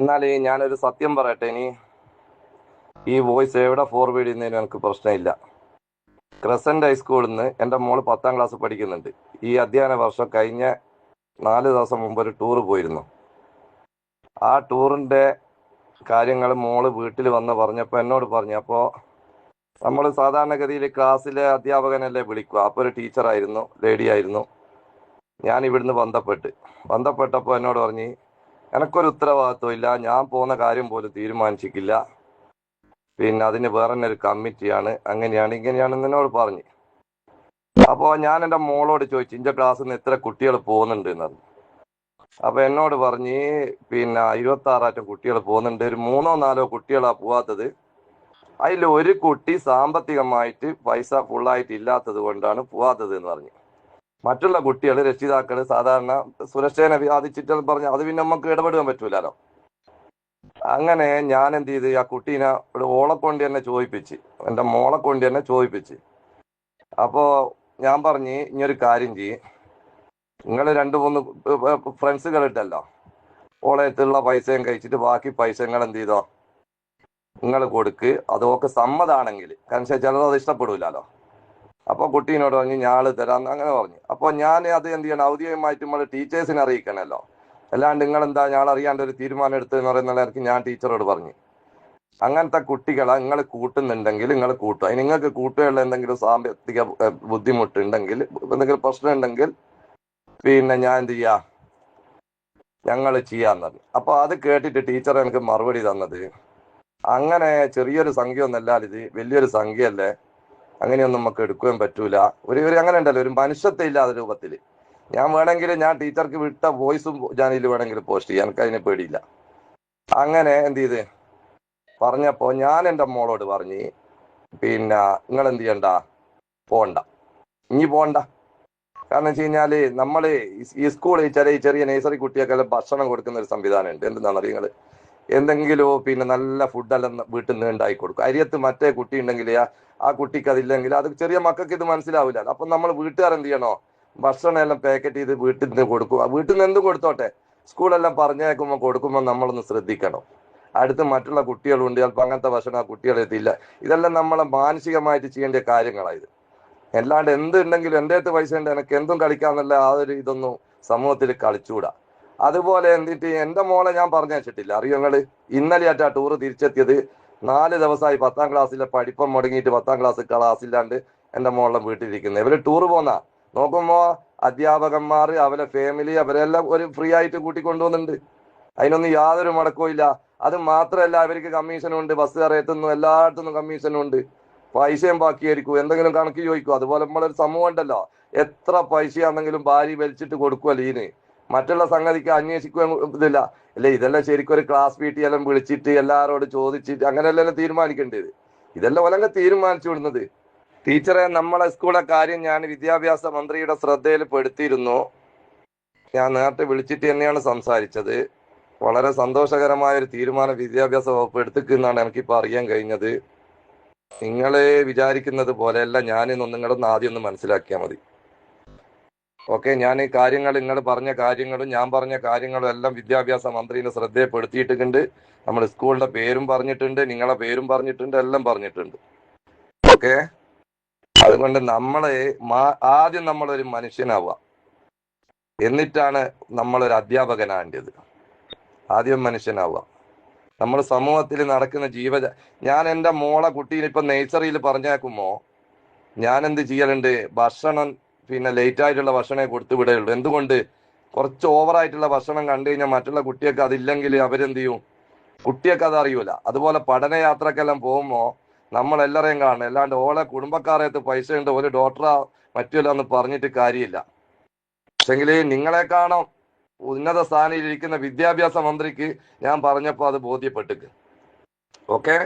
എന്നാൽ ഞാനൊരു സത്യം പറയട്ടെ ഇനി ഈ വോയിസ് എവിടെ ഫോർവേഡ് ചെയ്യുന്നതിന് എനിക്ക് പ്രശ്നമില്ല. ക്രസന്റ് ഹൈസ്കൂളിൽ നിന്ന് എന്റെ മോൾ പത്താം ക്ലാസ് പഠിക്കുന്നുണ്ട്. ഈ അധ്യയന വർഷം കഴിഞ്ഞ നാല് ദിവസം മുമ്പ് ഒരു ടൂർ പോയിരുന്നു. ആ ടൂറിന്റെ കാര്യങ്ങൾ മോൾ വീട്ടിൽ വന്ന് പറഞ്ഞപ്പോൾ എന്നോട് പറഞ്ഞു അപ്പോൾ നമ്മൾ സാധാരണഗതിയിൽ ക്ലാസ്സിലെ അധ്യാപകനല്ലേ വിളിക്കുക. അപ്പോൾ ഒരു ടീച്ചറായിരുന്നു ലേഡി ആയിരുന്നു. ഞാൻ ഇവിടുന്ന് ബന്ധപ്പെട്ട്. ബന്ധപ്പെട്ടപ്പോൾ എന്നോട് പറഞ്ഞ് എനക്കൊരു ഉത്തരവാദിത്വം ഇല്ല. ഞാൻ പോകുന്ന കാര്യം പോലും തീരുമാനിച്ചിട്ടില്ല. പിന്നെ അതിന് വേറെ തന്നെ ഒരു കമ്മിറ്റിയാണ്. അങ്ങനെയാണ് ഇങ്ങനെയാണ് എന്നോട് പറഞ്ഞു. അപ്പോൾ ഞാൻ എന്റെ മോളോട് ചോദിച്ചു ഇന്റെ ക്ലാസ്സിൽ നിന്ന് എത്ര കുട്ടികൾ പോകുന്നുണ്ട് എന്ന് പറഞ്ഞു അപ്പോൾ എന്നോട് പറഞ്ഞ് പിന്നെ ഇരുപത്തി ആറാറ്റം കുട്ടികൾ പോകുന്നുണ്ട്. ഒരു മൂന്നോ നാലോ കുട്ടികളാ പോവാത്തത്. അതിൽ ഒരു കുട്ടി സാമ്പത്തികമായിട്ട് പൈസ ഫുള്ളായിട്ട് ഇല്ലാത്തത് കൊണ്ടാണ് പോവാത്തത് എന്ന് പറഞ്ഞു. മറ്റുള്ള കുട്ടികൾ രക്ഷിതാക്കൾ സാധാരണ സുരക്ഷേനെ ബാധിച്ചിട്ട് പറഞ്ഞ അത് പിന്നെ നമുക്ക് ഇടപെടാൻ പറ്റൂലല്ലോ അങ്ങനെ ഞാൻ എന്ത് ചെയ്ത് ആ കുട്ടീനെ ഓളെ കൊണ്ട് തന്നെ ചോദിപ്പിച്ച് എന്റെ മോളെ കൊണ്ട് തന്നെ ചോദിപ്പിച്ച്. അപ്പോ ഞാൻ പറഞ്ഞ് ഇനിയൊരു കാര്യം ചെയ് നിങ്ങൾ രണ്ട് മൂന്ന് ഫ്രണ്ട്സുകൾ ഇട്ടല്ലോ. ഓളയത്തുള്ള പൈസയും കഴിച്ചിട്ട് ബാക്കി പൈസ നിങ്ങൾ എന്ത് ചെയ്തോ നിങ്ങൾ കൊടുക്ക്. അതൊക്കെ സമ്മതാണെങ്കിൽ കാരണം ചിലത് അത് ഇഷ്ടപ്പെടൂലല്ലോ അപ്പൊ കുട്ടീനോട് പറഞ്ഞു ഞാൾ തരാം അങ്ങനെ പറഞ്ഞു. അപ്പൊ ഞാൻ അത് എന്ത് ചെയ്യണം? ഔദ്യോഗികമായിട്ട് നമ്മൾ ടീച്ചേഴ്സിനെ അറിയിക്കണല്ലോ. അല്ലാണ്ട് നിങ്ങൾ എന്താ ഞാൻ അറിയാണ്ട് ഒരു തീരുമാനം എടുത്തു എന്ന് പറയുന്ന നേരത്തെ ഞാൻ ടീച്ചറോട് പറഞ്ഞു. അങ്ങനത്തെ കുട്ടികളെ നിങ്ങൾ കൂട്ടുന്നുണ്ടെങ്കിൽ നിങ്ങൾ കൂട്ടുക. നിങ്ങൾക്ക് കൂട്ടുകയുള്ള എന്തെങ്കിലും സാമ്പത്തിക ബുദ്ധിമുട്ടുണ്ടെങ്കിൽ എന്തെങ്കിലും പ്രശ്നം ഉണ്ടെങ്കിൽ പിന്നെ ഞാൻ എന്ത് ചെയ്യാ? ഞങ്ങൾ ചെയ്യാന്ന് പറഞ്ഞു. അപ്പൊ അത് കേട്ടിട്ട് ടീച്ചർ എനിക്ക് മറുപടി തന്നത്. അങ്ങനെ ചെറിയൊരു സംഖ്യ ഒന്നല്ല ഇത്. വലിയൊരു സംഖ്യയല്ലേ? അങ്ങനെയൊന്നും നമുക്ക് എടുക്കുകയും പറ്റൂല. ഒരു ഒരു അങ്ങനെ ഉണ്ടല്ലോ ഒരു മനുഷ്യത്വം ഇല്ലാത്ത രൂപത്തിൽ ഞാൻ വേണമെങ്കിൽ ഞാൻ ടീച്ചർക്ക് വിട്ട വോയിസും ഇതിൽ വേണമെങ്കിൽ പോസ്റ്റ് ചെയ്യാം. എനിക്ക് അതിനെ പേടിയില്ല. അങ്ങനെ എന്ത് ചെയ്ത്? പറഞ്ഞപ്പോ ഞാൻ എന്റെ മോളോട് പറഞ്ഞ് പിന്നെ നിങ്ങൾ എന്ത് ചെയ്യണ്ട? പോണ്ട. ഇനി പോണ്ട. കാരണം വെച്ച് കഴിഞ്ഞാൽ നമ്മൾ ഈ- സ്കൂളിൽ ചെറിയ ചെറിയ നേഴ്സറി കുട്ടിയൊക്കെ ഭക്ഷണം കൊടുക്കുന്ന ഒരു സംവിധാനം ഉണ്ട്. എന്തെന്നാണ് അറിയുന്നത് എന്തെങ്കിലും പിന്നെ നല്ല ഫുഡെല്ലാം വീട്ടിൽ നിന്ന് ഉണ്ടാക്കി കൊടുക്കും. അരിയത്ത് മറ്റേ കുട്ടി ഉണ്ടെങ്കിൽ ആ- കുട്ടിക്ക് അതില്ലെങ്കിൽ അത് ചെറിയ മക്കൾക്ക് ഇത് മനസ്സിലാവില്ല. അപ്പൊ നമ്മൾ വീട്ടുകാർ എന്ത് ചെയ്യണോ? ഭക്ഷണം എല്ലാം പാക്കറ്റ് ചെയ്ത് വീട്ടിൽ നിന്ന് കൊടുക്കും. വീട്ടിൽ നിന്ന് എന്തും കൊടുത്തോട്ടെ? സ്കൂളെല്ലാം പറഞ്ഞേക്കുമ്പോൾ കൊടുക്കുമ്പോൾ നമ്മളൊന്ന് ശ്രദ്ധിക്കണം. അടുത്ത് മറ്റുള്ള കുട്ടികളുണ്ട്. ചിലപ്പോൾ അങ്ങനത്തെ ഭക്ഷണം ആ കുട്ടികൾ എത്തിയില്ല ഇതെല്ലാം നമ്മളെ മാനസികമായിട്ട് ചെയ്യേണ്ട കാര്യങ്ങളായത് അല്ലാണ്ട് എന്ത് ഉണ്ടെങ്കിലും എന്റെ അടുത്ത് പൈസ ഉണ്ട്. എനിക്ക് എന്തും കളിക്കാന്നുള്ള ആ ഒരു ഇതൊന്നും സമൂഹത്തിൽ കളിച്ചുകൂടാ അതുപോലെ എന്നിട്ട് എന്റെ മോളെ ഞാൻ പറഞ്ഞു വെച്ചിട്ടില്ല. അറിയോ നിങ്ങൾ ഇന്നലെയായിട്ട് ആ ടൂറ് തിരിച്ചെത്തിയത്. നാല് ദിവസമായി പത്താം ക്ലാസ്സിലെ പഠിപ്പം മുടങ്ങിയിട്ട് പത്താം ക്ലാസ് ക്ലാസ്സില്ലാണ്ട് എന്റെ മോളെ വീട്ടിലിരിക്കുന്നത് ഇവർ ടൂർ പോന്ന. നോക്കുമ്പോ അധ്യാപകന്മാർ അവരെ ഫാമിലി അവരെല്ലാം ഒരു ഫ്രീ ആയിട്ട് കൊണ്ടുവന്നുണ്ട് അതിനൊന്നും യാതൊരു മുടക്കവും ഇല്ല. അത് മാത്രമല്ല അവർക്ക് കമ്മീഷനും ഉണ്ട് കയറി എത്തുന്നു എല്ലായിടത്തുനിന്നും കമ്മീഷനും ഉണ്ട്. പൈസയും ബാക്കിയായിരിക്കും. എന്തെങ്കിലും കണക്ക് ചോദിക്കും. അതുപോലെ നമ്മളൊരു സമൂഹം ഉണ്ടല്ലോ. എത്ര പൈസയാണെങ്കിലും ഭാര്യ വലിച്ചിട്ട് കൊടുക്കുമല്ലോ ഇതിന്. മറ്റുള്ള സംഗതിക്ക് അന്വേഷിക്കാൻ ഇതില്ല. അല്ലെ ഇതെല്ലാം ശരിക്കും ഒരു ക്ലാസ് വീട്ടിൽ എല്ലാം വിളിച്ചിട്ട് എല്ലാവരോട് ചോദിച്ചിട്ട് അങ്ങനെയല്ലല്ലോ തീരുമാനിക്കേണ്ടത്. ഇതെല്ലാം ഒലങ്ക തീരുമാനിച്ചു വിടുന്നത്. ടീച്ചറെ നമ്മളെ സ്കൂളെ കാര്യം ഞാൻ വിദ്യാഭ്യാസ മന്ത്രിയുടെ ശ്രദ്ധയിൽ പെടുത്തിയിരുന്നു. ഞാൻ നേരത്തെ വിളിച്ചിട്ട് തന്നെയാണ് സംസാരിച്ചത്. വളരെ സന്തോഷകരമായ ഒരു തീരുമാനം വിദ്യാഭ്യാസ വകുപ്പ് എടുത്തിക്കുന്നാണ് എനിക്കിപ്പോൾ അറിയാൻ കഴിഞ്ഞത്. നിങ്ങളെ വിചാരിക്കുന്നത് പോലെയല്ല ഞാനിന്ന് നിങ്ങളൊന്ന് ആദ്യം ഒന്ന് മനസ്സിലാക്കിയാൽ മതി. ഓക്കെ ഞാൻ ഈ കാര്യങ്ങൾ നിങ്ങൾ പറഞ്ഞ കാര്യങ്ങളും ഞാൻ പറഞ്ഞ കാര്യങ്ങളും എല്ലാം വിദ്യാഭ്യാസ മന്ത്രിയുടെ ശ്രദ്ധയപ്പെടുത്തിയിട്ടുണ്ട്. നമ്മൾ സ്കൂളിന്റെ പേരും പറഞ്ഞിട്ടുണ്ട് നിങ്ങളെ പേരും പറഞ്ഞിട്ടുണ്ട് എല്ലാം പറഞ്ഞിട്ടുണ്ട്. ഓക്കെ? അതുകൊണ്ട് നമ്മളെ ആദ്യം നമ്മളൊരു മനുഷ്യനാവുക. എന്നിട്ടാണ് നമ്മളൊരു അധ്യാപകനാകേണ്ടത്. ആദ്യം മനുഷ്യനാവുക. നമ്മൾ സമൂഹത്തിൽ നടക്കുന്ന ജീവ ഞാൻ എന്റെ മോളെ കുട്ടീനെ ഇപ്പൊ നേഴ്സറിയിൽ പറഞ്ഞേക്കുമ്പോ ഞാൻ എന്ത് ചെയ്യലുണ്ട്? ഭക്ഷണം പിന്നെ ലേറ്റ് ആയിട്ടുള്ള ഭക്ഷണമേ കൊടുത്തു വിടുകയുള്ളൂ എന്തുകൊണ്ട്? കുറച്ച് ഓവറായിട്ടുള്ള ഭക്ഷണം കണ്ടു കഴിഞ്ഞാൽ മറ്റുള്ള കുട്ടിയൊക്കെ അതില്ലെങ്കിൽ അവരെന്ത് ചെയ്യും? കുട്ടിയൊക്കെ അത് അറിയൂല. അതുപോലെ പഠനയാത്രക്കെല്ലാം പോകുമ്പോൾ നമ്മൾ എല്ലാവരെയും കാണണം. അല്ലാണ്ട് ഓളെ കുടുംബക്കാരത്ത് പൈസ ഉണ്ട് ഒരു ഡോക്ടറാ മറ്റുമല്ല എന്ന് പറഞ്ഞിട്ട് കാര്യമില്ല. പക്ഷെങ്കിൽ നിങ്ങളെ കാണാം. ഉന്നത സ്ഥാനയിലിരിക്കുന്ന വിദ്യാഭ്യാസ മന്ത്രിക്ക് ഞാൻ പറഞ്ഞപ്പോൾ അത് ബോധ്യപ്പെട്ടു ഓക്കെ